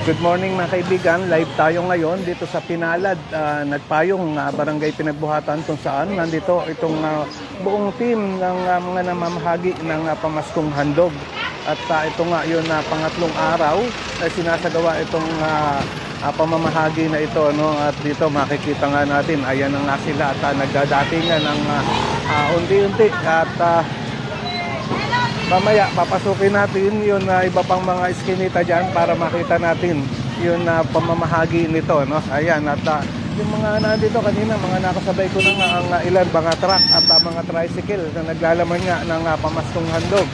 Good morning mga kaibigan, live tayo ngayon dito sa Pinalad, ah, nagpayong ah, barangay pinagbuhatan kung saan nandito itong ah, buong team ng ah, mga namamahagi ng ah, pamaskong handog. At ah, ito nga yun na pangatlong araw na sinasagawa itong ah, ah, pamamahagi na ito. No? At dito makikita nga natin, ayan na nga sila at ah, nagdadatingan ng ah, ah, unti-unti at ah, Mamaya, papasukin natin yung uh, iba pang mga iskinita dyan para makita natin yung uh, pamamahagi nito. No? Ayan, at uh, yung mga nandito kanina, mga nakasabay ko na nga ang uh, ilan mga truck at uh, mga tricycle na naglalaman nga ng uh, pamaskong handog.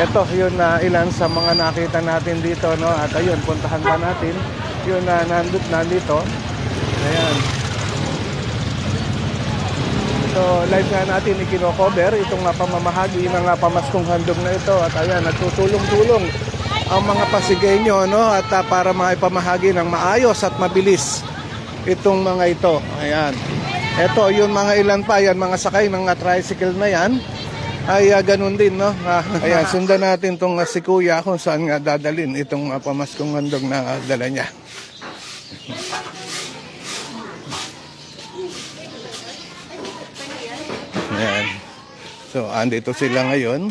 Ito, yun na ilan sa mga nakita natin dito. No? At ayun, puntahan pa natin yun na nandut nandito. Ayan. So live nga natin ikino-cover itong uh, pamamahagi ng uh, pamaskong handog na ito at ayan nagtutulong-tulong ang mga Pasigenyo no at uh, para maipamahagi ng maayos at mabilis itong mga ito. Ayan. Ito yung mga ilan pa yan mga sakay ng uh, tricycle na yan ay uh, ganun din no. Ah, ayan sundan natin tong uh, si Kuya kung saan nga dadalin itong uh, pamaskong handog na uh, dala niya. Ayan. So, andito sila ngayon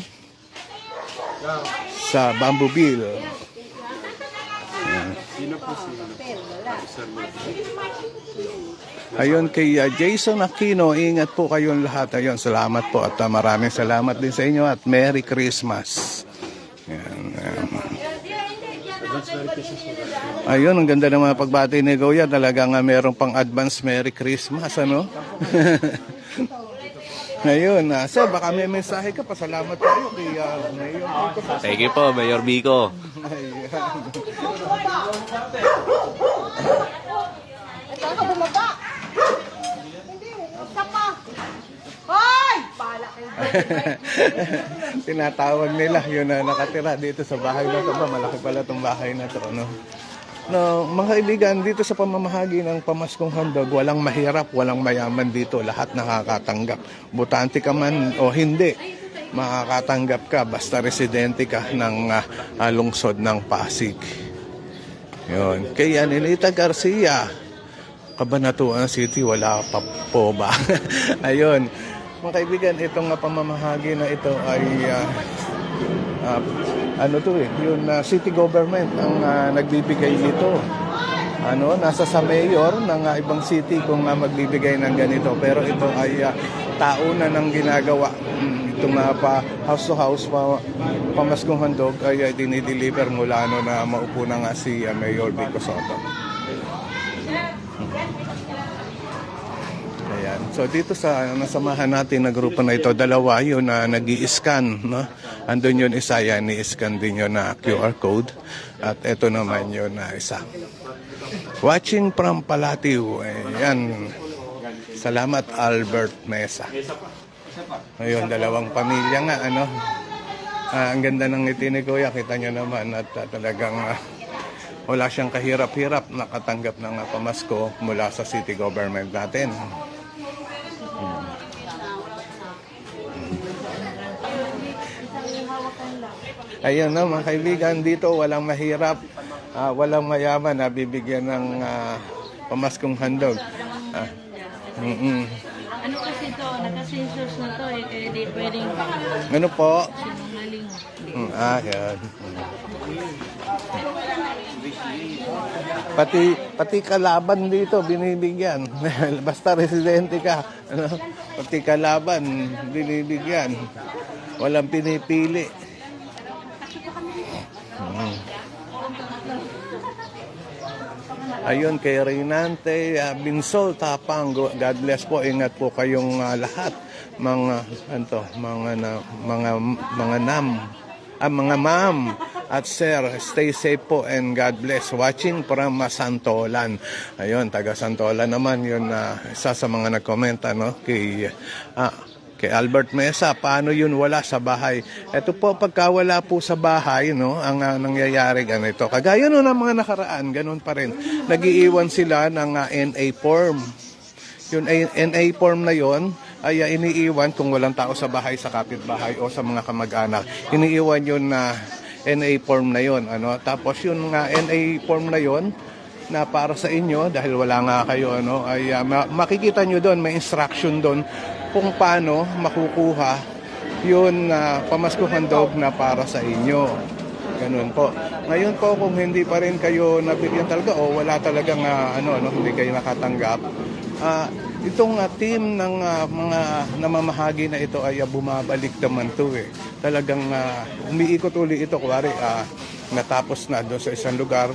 sa Bamboo-Bill. Ayun kay uh, Jason Aquino, ingat po kayong lahat. Ayun, salamat po at uh, maraming salamat din sa inyo at Merry Christmas. Ayan. Ayun, ang ganda ng mga pagbati ni Goya. Talagang uh, merong pang advance Merry Christmas, ano? Ngayon, uh, sir, baka may mensahe ka. Pasalamat tayo kay uh, Mayor Pico sa Thank you po, Mayor Bico. Ito ka bumaba. Hindi, isa pa. Hoy! Bala kayo. Tinatawag nila yun na nakatira dito sa bahay na to. Ba, malaki pala tong bahay na to. No? No, mga kaibigan, dito sa pamamahagi ng pamaskong handog, walang mahirap, walang mayaman dito. Lahat nakakatanggap. Butante ka man o hindi, makakatanggap ka basta residente ka ng ah, lungsod ng Pasig. Yun. Kay Anelita Garcia, Cabanatuan City, wala pa po ba? Ayun. Mga kaibigan, itong uh, pamamahagi na ito ay ah, ah, ano to eh, yung ah, city government ang ah, nagbibigay nito. Ano, nasa sa mayor ng ah, ibang city kung ah, magbibigay ng ganito. Pero ito ay uh, tauna ng ginagawa. Mm, itong pa house to house pa, pamaskong handog ay uh, dinideliver mula ano na maupo na nga si ah, Mayor Vico Soto. Ayan. So dito sa nasamahan natin na grupo na ito, dalawa yun na nag scan no? Andun yun isa, yan, ni-scan din yun na QR code. At ito naman yun na isa. Watching from Palatiw. Ayan. Salamat Albert Mesa. Ayun, dalawang pamilya nga, ano. Ah, ang ganda ng ngiti ni Kuya, kita nyo naman at ah, talagang ah, wala siyang kahirap-hirap nakatanggap ng uh, pamasko mula sa city government natin. Ayun no, mga kaibigan, dito walang mahirap, ah, walang mayaman na bibigyan ng ah, pamaskong handog. Ah, mm-mm. Ano kasi to, naka-sensors na to eh, kaya di pwedeng Ano po? sinungaling. Mm, ah, yan. Pati pati kalaban dito binibigyan. Basta residente ka, ano? Pati kalaban binibigyan. Walang pinipili. Ayun kay Reynante uh, Binsol Tapang. God bless po. Ingat po kayong ah, lahat. Mga anto mga na, mga mga nam ah, mga ma'am. At sir stay safe po and God bless. Watching from Santolan. Ayun taga Santolan naman yun na isa sa mga nag-comment ano kay ah, kay Albert Mesa, paano yun wala sa bahay? Ito po, pagka wala po sa bahay, no, ang ah, nangyayari ganito. Kagaya no ng mga nakaraan, ganun pa rin. Nagiiwan sila ng ah, NA form. Yung A- NA form na yon ay ah, iniiwan kung walang tao sa bahay, sa kapitbahay o sa mga kamag-anak. Iniiwan yun na NA form na yon ano tapos yung nga NA form na yon na para sa inyo dahil wala nga kayo ano ay ma- makikita nyo doon may instruction doon kung paano makukuha yun na pamaskuhan dog na para sa inyo. Ganun po. Ngayon po kung hindi pa rin kayo nabigyan talaga o wala talagang ah, ano ano hindi kayo nakatanggap ah, itong ah, team ng ah, mga namamahagi na ito ay ah, bumabalik naman to eh. Talagang ah, umiikot uli ito. Kuwari ah, natapos na doon sa isang lugar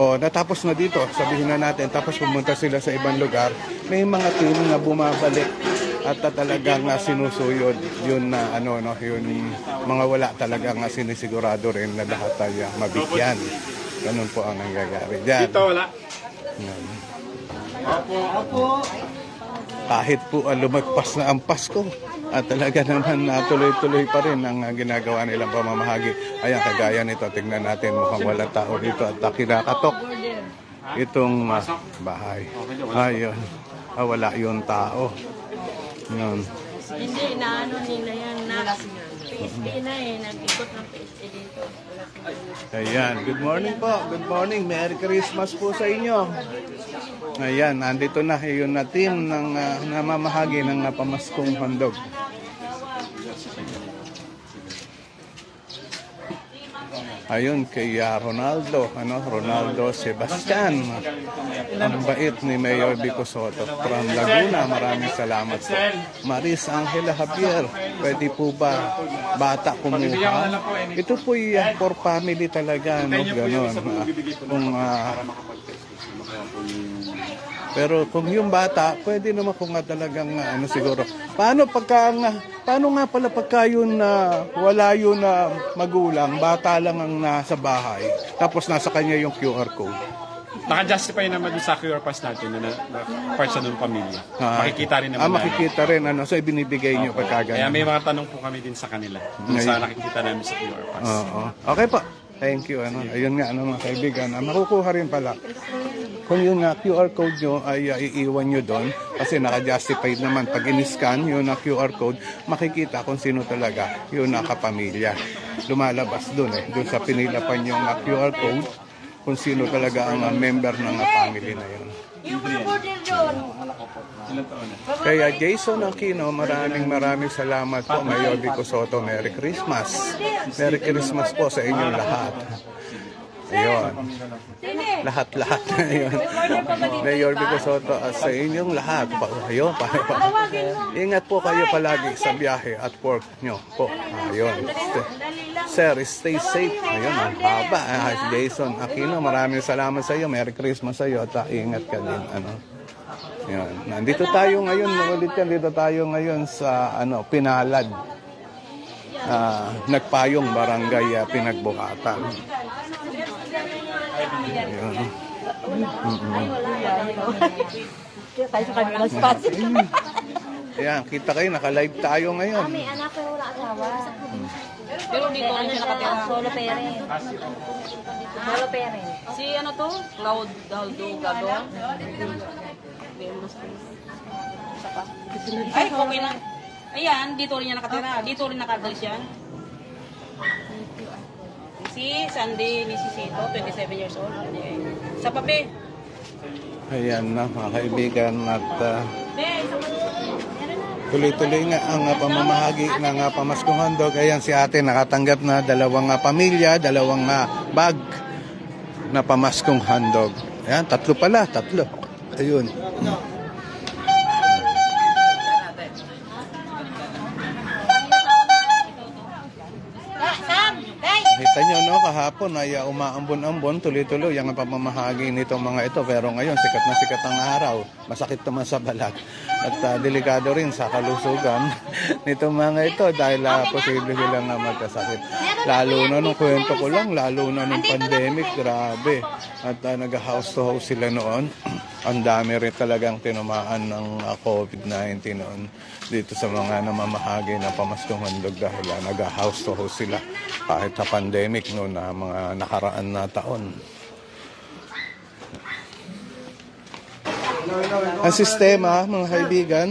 o natapos na dito, sabihin na natin, tapos pumunta sila sa ibang lugar, may mga team na bumabalik at talagang uh, sinusuyod yun na ano no yun mga wala talagang uh, sinisigurado rin na lahat ay ah, mabigyan. Ganun po ang nangyayari diyan Dito wala. kahit po ah, lumagpas na ang Pasko at talaga naman na tuloy-tuloy pa rin ang ah, ginagawa nilang pamamahagi. Ayan, kagaya nito, tignan natin, mukhang walang tao dito at kinakatok itong ah, bahay. Ayun, ah, wala yung tao. Yun. Hindi, naano nila yan. Na, PSP na eh. Nag-ikot ng PSP dito. Ayan, good morning po. Good morning. Merry Christmas po sa inyo. Ayan, nandito na yun na team ng ah, namamahagi ng ah, pamaskong handog. Ayun kay ah, Ronaldo, ano, Ronaldo Sebastian. Ang bait ni Mayor Vico Soto from Laguna. Maraming salamat po. Maris Angela Javier, pwede po ba bata kumuha? Ito po uh, for family talaga, no? Ganon. ah. kung ah, pero kung yung bata, pwede naman kung nga talagang ah, ano siguro. Paano pagka nga, paano nga pala pagka yun na wala yun na magulang, bata lang ang nasa bahay, tapos nasa kanya yung QR code. Naka-justify naman dun sa QR pass natin na, na, na part siya ng pamilya. Ah, makikita rin naman Ah, namin. makikita rin ano, so ibinibigay niyo pagka Kaya ganun. may mga tanong po kami din sa kanila. Dun sa nakikita namin sa QR pass. Oo. Okay po. Thank you. Ano, ayun nga, ano, mga kaibigan. Ah, makukuha rin pala. Kung yung nga QR code nyo ay ah, iiwan nyo doon, kasi naka-justified naman. Pag in-scan yung na QR code, makikita kung sino talaga yung nakapamilya. Lumalabas doon eh. Doon sa pinilapan yung ah, QR code, kung sino talaga ang ah, member ng ah, family na yun. Kaya Jason Aquino, maraming maraming salamat po. Mayor Vico Soto, Merry Christmas. Merry Christmas po sa inyong lahat. Ayun. Lahat-lahat na yun. Mayor Vico Soto at sa inyong lahat. Pa, ayun. Pa. Ingat po kayo palagi sa biyahe at work nyo po. Ayun. Sir, stay safe. Ayun, ang haba. Ah, Jason Aquino, maraming salamat sa iyo. Merry Christmas sa iyo at ah, ingat ka din. Ano. Yan. Nandito tayo ngayon, ulit yan, dito tayo ngayon sa ano, Pinalad. Ah, nagpayong barangay ah, Pinagbukatan. Ayun. Tayo sa kanila spot. Ayan, kita kayo, naka-live tayo ngayon. May anak pero wala asawa. Pero dito rin siya nakatira. Solo parent. Solo parent. Si ano to? Cloud Daldo Gado. Ay, okay na. Ayan, dito rin niya nakatira. Dito rin nakagalis yan. Si Sandy Nisisito, 27 years old. Sa pape. Ayan na, mga kaibigan, at sa tuloy-tuloy nga ang ah, pamamahagi ng uh, pamaskong handog. Ayan si ate, nakatanggap na dalawang ah, pamilya, dalawang ah, bag na pamaskong handog. Ayan, tatlo pala, tatlo. Ayun. Nakita nyo, no, kahapon ay uh, umaambon-ambon, tuloy-tuloy ang pamamahagi nitong mga ito. Pero ngayon, sikat na sikat ang araw. Masakit naman sa balat. At uh, delikado rin sa kalusugan nitong mga ito dahil uh, posible silang uh, magkasakit. Lalo na nung kwento ko lang, lalo na nung pandemic, grabe. At uh, nag-house to house sila noon. ang dami rin talagang tinamaan ng uh, COVID-19 noon dito sa mga namamahagi na pamaskong handog dahil uh, nag-house to house sila kahit sa pandemic noon na mga nakaraan na taon. Ang sistema, mga kaibigan,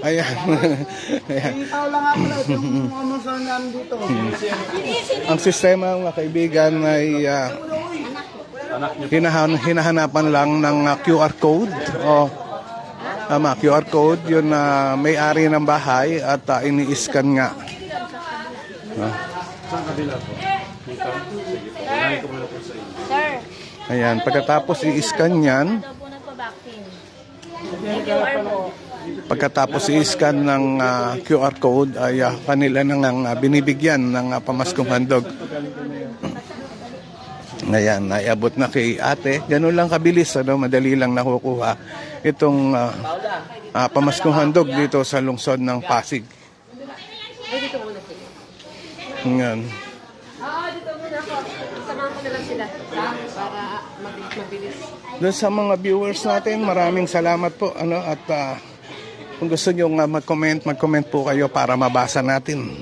Ayan. Ayan. Ang sistema mga kaibigan ay ah, hinahan, hinahanapan lang ng ah, QR code o tama, QR code yun na may-ari ng bahay at ah, ini-scan nga. Sir, Ayan, pagkatapos i-scan yan, pagkatapos i-scan ng ah, QR code ay ah, kanila nang ah, binibigyan ng ah, pamaskong handog. Ayan, naiabot na kay ate. Ganun lang kabilis, ano, madali lang nakukuha itong ah, ah, pamaskong handog dito sa lungsod ng Pasig. Ngayon. Doon sa mga viewers natin, maraming salamat po. Ano, at ah, kung gusto nyo nga mag-comment, mag-comment po kayo para mabasa natin.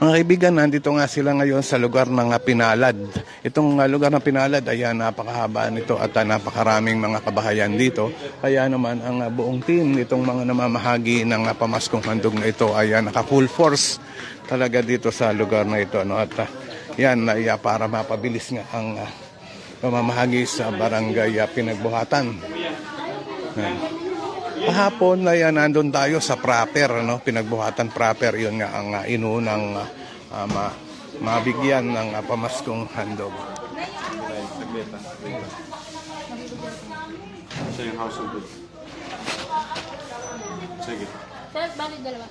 Mga kaibigan, nandito nga sila ngayon sa lugar ng Pinalad. Itong lugar ng Pinalad ay ah, napakahaba nito at ah, napakaraming mga kabahayan dito. Kaya naman ang ah, buong team nitong mga namamahagi ng ah, pamaskong handog na ito ay naka full force talaga dito sa lugar na ito. No? At yan ay ah, para mapabilis nga ang ah, pamamahagi sa barangay ah, Pinagbuhatan. Yan. Kahapon ay uh, nandun tayo sa proper, no? pinagbuhatan proper, yun nga ang uh, inunang uh, ma- mabigyan ng uh, pamaskong handog. Siya yung household goods. Sige. Sir, bali dalawa.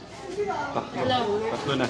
Tatlo. Tatlo na.